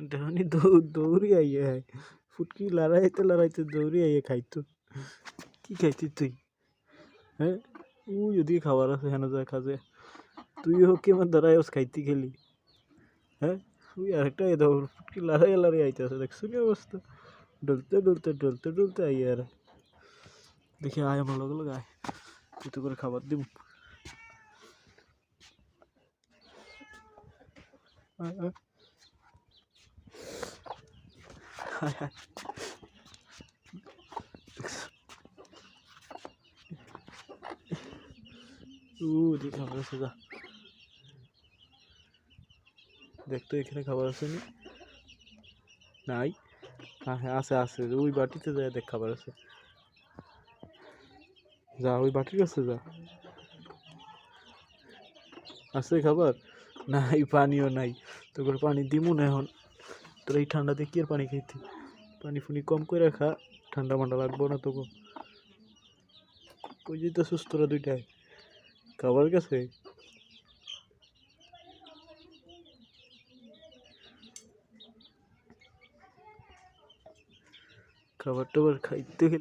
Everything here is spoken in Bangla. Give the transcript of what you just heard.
দেখানি দৌড়ি আইয়ে হয় ফুটকি লড়াইতে লড়াইতে দৌড়ি আইয়ে খাইতো কি খাইতি তুই হ্যাঁ ও যদি খাবার আছে হেন যায় খাজে তুই হোক কি আমার দ্বারাই খাইতি খেলি হ্যাঁ তুই আরেকটা এ দৌড় ফুটকি লড়াই লড়াই আইতেছে দেখছো কি অবস্থা ডলতে ডলতে ডলতে ডলতে আইয়ে আর দেখি আয় আমার লগে লগে আয় তুই তো করে খাবার দিব আয় আয় খাবার আছে, যা। দেখ তো, এখানে খাবার আছে নি? নাই? হ্যাঁ হ্যাঁ আছে আছে। ওই বাটিতে যায় দেখ খাবার আছে। যা, ওই বাটির কাছে যা। আছে খাবার? নাই, পানিও নাই। তোর পানি দিমু না এখন। তোর এই ঠান্ডাতে কি আর পানি খাইতি? পানি ফুনি কম করে রাখা ঠান্ডা মান্ডা লাগবো না তোকে কই যেতে সুস্থরা দুইটাই। খাবার গেছে খাবার টাবার খাইতে